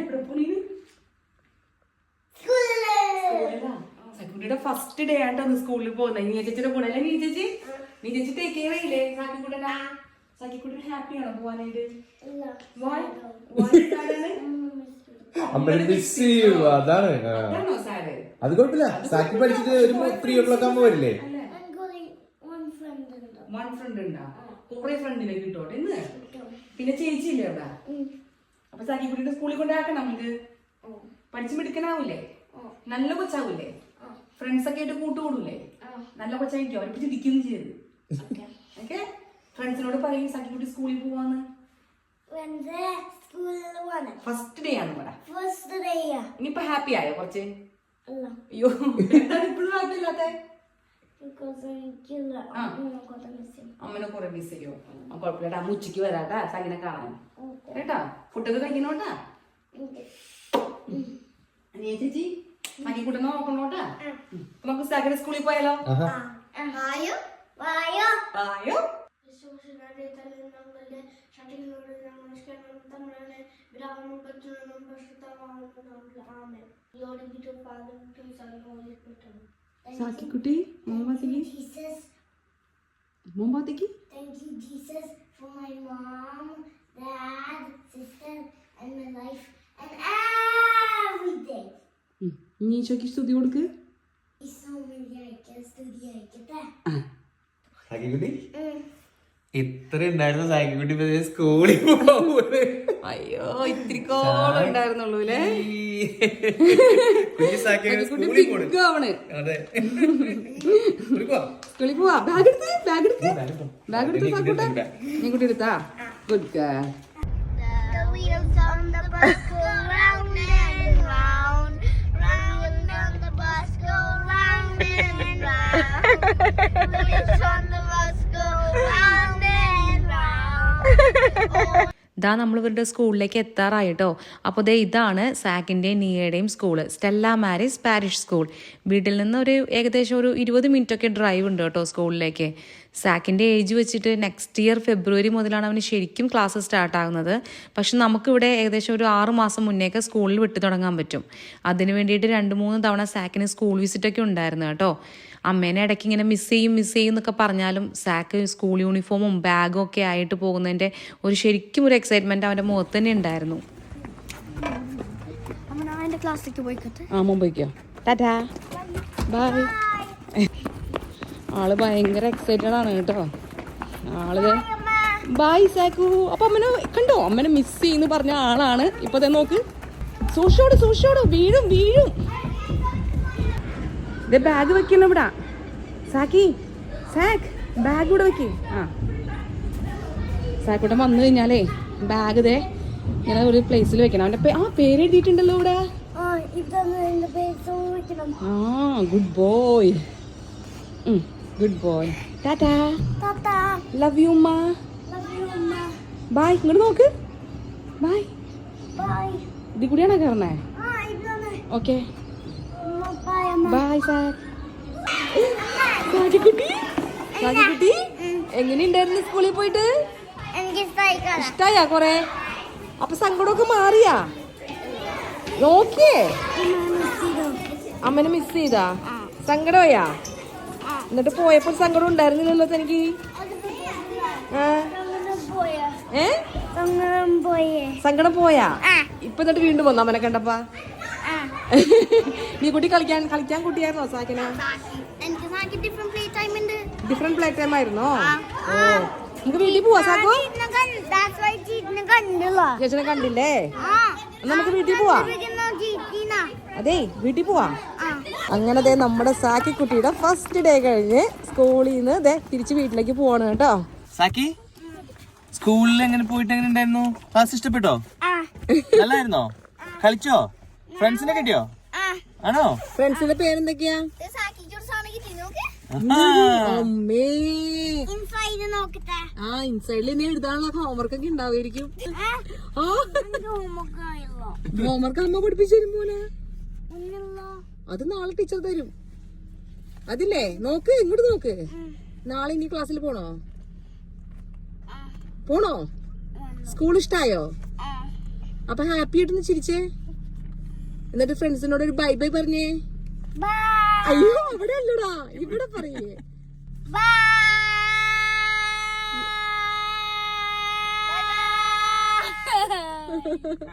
എവിടെ പോണീന്? സക്കുട്ടിയുടെ first day ആയിട്ടാണ് സ്കൂളിൽ പോകുന്നത് നീ ചേച്ചിയുടെ കൂടെ അല്ലേ? നീ ചേച്ചി? നീ ചേച്ചി ടേക്ക് കെയർ ചെയ്യില്ലേ? സാക്കിക്കുട്ടനാ സാക്കിക്കുട്ടൻ ഹാപ്പി ആണോ പോവാനായിട്ട്? അതാണ്? അത് കുഴപ്പമില്ല. സാക്കി പഠിച്ചിട്ട് ഒരു ത്രീ ഓ ക്ലോക്ക് ആകുമ്പോ വരില്ലേ? ഉണ്ടാ? കുറെ ഫ്രണ്ടിനെ കിട്ടോട്ടെ ഇന്ന്? പിന്നെ ചേച്ചി ഇല്ലേ അവിടെ? അപ്പൊ സാക്കിക്കുട്ടിയുടെ സ്കൂളിൽ കൊണ്ടാക്കണം. നമുക്ക് പഠിച്ചു മിടുക്കനാവൂലേ? നല്ല കൊച്ചാവൂലേ? ഫ്രണ്ട്സ് ഒക്കെ ആയിട്ട് കൂട്ടുകൂടൂലേ? നല്ല കൊച്ചായിരിക്കും. അവരെ പറ്റി ഇരിക്കുന്നു ചെയ്ത് ഓക്കെ? ഫ്രണ്ട്സിനോട് പറയും സാക്കിക്കുട്ടി സ്കൂളിൽ പോവാന്ന്. ഫസ്റ്റ് ഡേ ആണ് ഇവിടെ. First day. ഇനിയിപ്പൊ ഹാപ്പി ആയോ കുറച്ച്. അയ്യോ എന്താണ് ഇപ്പോഴും ഹാപ്പി. അമ്മനെ കുറെ മിസ് ചെയ്യോ. കുഴപ്പമില്ല അമ്മ ഉച്ചയ്ക്ക് വരാട്ടാ സങ്ങിനെ കാണാൻ. കേട്ടാ? ഫുഡൊക്കെ കഴിക്കണോട്ടാ അനിയ ചേച്ചി സങ്ങിക്കുട്ടനെ നോക്കണോട്ടാ? നമുക്ക് സാക്കിന്റെ സ്കൂളിൽ പോയാലോ? വായോ? വായോ? വായോ? ആയോ വിശ്വസിനാതെ തന്നെ നമ്മളുടെ ഷട്ടിലിനോട് നമസ്കാരം തമ്മിലാണ് വിരാമം നീച്ചോക്ക് സ്തുതി കൊടുക്ക്. സാക്കിക്കുട്ടി? ഇത്ര ഉണ്ടായിരുന്ന സാക്കിക്കുട്ടി ഇപ്പൊ സ്കൂളിൽ പോകുന്നത് അയ്യോ ഇത്തിരി കോളം ഉണ്ടായിരുന്നുള്ളൂ അല്ലേ? സ്കൂളിൽ പോവാം. ബാഗ് എടുത്ത് ബാഗ് എടുത്ത്. ബാഗ് എടുത്തോ. ബാഗ് എടുത്ത് സാക്കൂട്ട സാക്കൂട്ടാ? കുട്ടി നീ കുട്ടി എടുത്താ? ഗുഡ് ഇതാ നമ്മൾ ഇവരുടെ സ്കൂളിലേക്ക് എത്താറായിട്ടോ അപ്പോൾ ദേ ഇതാണ് സാക്കിന്റെയും നിയയുടെയും school. Stella Maris parish school. വീട്ടിൽ നിന്ന് ഒരു ഏകദേശം ഒരു ഇരുപത് മിനിറ്റ് ഒക്കെ ഡ്രൈവ് ഉണ്ട് കേട്ടോ സ്കൂളിലേക്ക്. സാക്കിന്റെ ഏജ് വെച്ചിട്ട് നെക്സ്റ്റ് ഇയർ ഫെബ്രുവരി മുതലാണ് അവന് ശരിക്കും ക്ലാസ് സ്റ്റാർട്ട് ആകുന്നത്. പക്ഷെ നമുക്കിവിടെ ഏകദേശം ഒരു ആറ് മാസം മുന്നേക്ക് സ്കൂളിൽ വിട്ടു തുടങ്ങാൻ പറ്റും. അതിന് വേണ്ടിയിട്ട് രണ്ട് മൂന്ന് തവണ സാക്കിന് സ്കൂൾ വിസിറ്റൊക്കെ ഉണ്ടായിരുന്നു കേട്ടോ. അമ്മേനെ ഇടയ്ക്ക് ഇങ്ങനെ മിസ് ചെയ്യും മിസ് ചെയ്യും എന്നൊക്കെ പറഞ്ഞാലും സാക്ക് സ്കൂൾ യൂണിഫോമും ബാഗും ഒക്കെ ആയിട്ട് പോകുന്നതിന്റെ ഒരു ശരിക്കും ഒരു എക്സൈറ്റ്മെന്റ് അവന്റെ മുഖത്ത് തന്നെ ഉണ്ടായിരുന്നു. ക്ലാസ്സിലേക്ക് പോയിക്കോട്ടെ. ആ മുമ്പേക്കോ ടാറ്റാ. ബൈ ആൾ ഭയങ്കര എക്സൈറ്റഡ് ആണ് കേട്ടോ. ആൾ ബായ് സാക്കു അപ്പൊ അമ്മനെ കണ്ടോ? അമ്മനെ മിസ് ചെയ്യുന്നു പറഞ്ഞ ആളാണ്. ഇപ്പൊ തന്നെ നോക്ക്. സൂക്ഷിച്ചോട് സൂക്ഷിച്ചോട്. വീഴും വീഴും. ഇത് ബാഗ് വെക്കണം ഇവിടെ. സാക്കി സാക്ക് ബാഗ് ഇവിടെ വെക്ക്. ആ. സാക്കൂട്ടം വന്നു കഴിഞ്ഞാലേ ബാഗ് ഇതേ ഇങ്ങനെ ഒരു പ്ലേസിൽ വെക്കണം. അവന്റെ ആ പേര് എഴുതിയിട്ടുണ്ടല്ലോ ഇവിടെ ആ good boy good boy tata love you ma bye ഇങ്ങോട്ട് നോക്ക്. ബായ് ഇതിൽ കൂടിയാണോ കയറണേ ഓക്കെ ബായ് സാർ സാജിക്കുട്ടി എങ്ങനെ എങ്ങനെയുണ്ടായിരുന്നു സ്കൂളിൽ പോയിട്ട്? ഇഷ്ടായാ കൊറേ. അപ്പൊ സങ്കടമൊക്കെ മാറിയാ? നോക്കിയേ അമ്മനെ മിസ് ചെയ്താ? സങ്കടമായാ? എന്നിട്ട് പോയപ്പോൾ സങ്കടം ഉണ്ടായിരുന്നില്ലല്ലോ തനിക്ക്? ഏ? സങ്കടം പോയേ. ഇപ്പൊ എന്നിട്ട് വീണ്ടും വന്നു അമ്മനെ കണ്ടപ്പാ? നീ കുട്ടി കളിക്കാൻ കളിക്കാൻ കുട്ടിയായിരുന്നോ സാക്കിന? ഡിഫറെന്റ് പ്ലേ ടൈം ആയിരുന്നോ? ഓ. നമുക്ക് വീട്ടിൽ പോവാ സാക്കോ? ചേച്ചനെ കണ്ടില്ലേ. നമുക്ക് വീട്ടിൽ പോവാ. അതെ വീട്ടിൽ പോവാ. അങ്ങനെ ദേ നമ്മുടെ സാക്കി കുട്ടിയുടെ ഫസ്റ്റ് ഡേ കഴിഞ്ഞ് സ്കൂളിൽ നിന്ന് ദേ തിരിച്ച് വീട്ടിലേക്ക് പോവാണ് കേട്ടോ. സാക്കി സ്കൂളിൽ എങ്ങനെ പോയിട്ട് എങ്ങനെ ഉണ്ടായിരുന്നു? ക്ലാസ് ഇഷ്ടപ്പെട്ടോ? ആ. നല്ലായിരുന്നോ? കളിച്ചോ? ഫ്രണ്ട്സിനെ കിട്ടിയോ? ആ. ആണോ? ഫ്രണ്ട്സിന്റെ പേരെന്തൊക്കെയാ? ആ ഇൻസൈഡിൽ ഇനി എഴുതാനുള്ള ഹോംവർക്ക് ഒക്കെ ഉണ്ടാവുമായിരിക്കും. ആ. ഹോംവർക്ക് അമ്മ പഠിപ്പിച്ചു തരും പോലെ അത് നാളെ ടീച്ചർ തരും. അതില്ലേ? നോക്ക് ഇങ്ങോട്ട് നോക്ക്. നാളെ ഇനി ക്ലാസ്സിൽ പോണോ? പോണോ? സ്കൂൾ ഇഷ്ടായോ? അപ്പൊ ഹാപ്പി ആയിട്ടൊന്ന് ചിരിച്ചേ. എന്നിട്ട് ഫ്രണ്ട്സിനോട് ഒരു ബൈ ബൈ പറഞ്ഞേ. അയ്യോ അവിടെ അല്ലടാ. ഇവിടെ പറയേ. Ha ha Bye.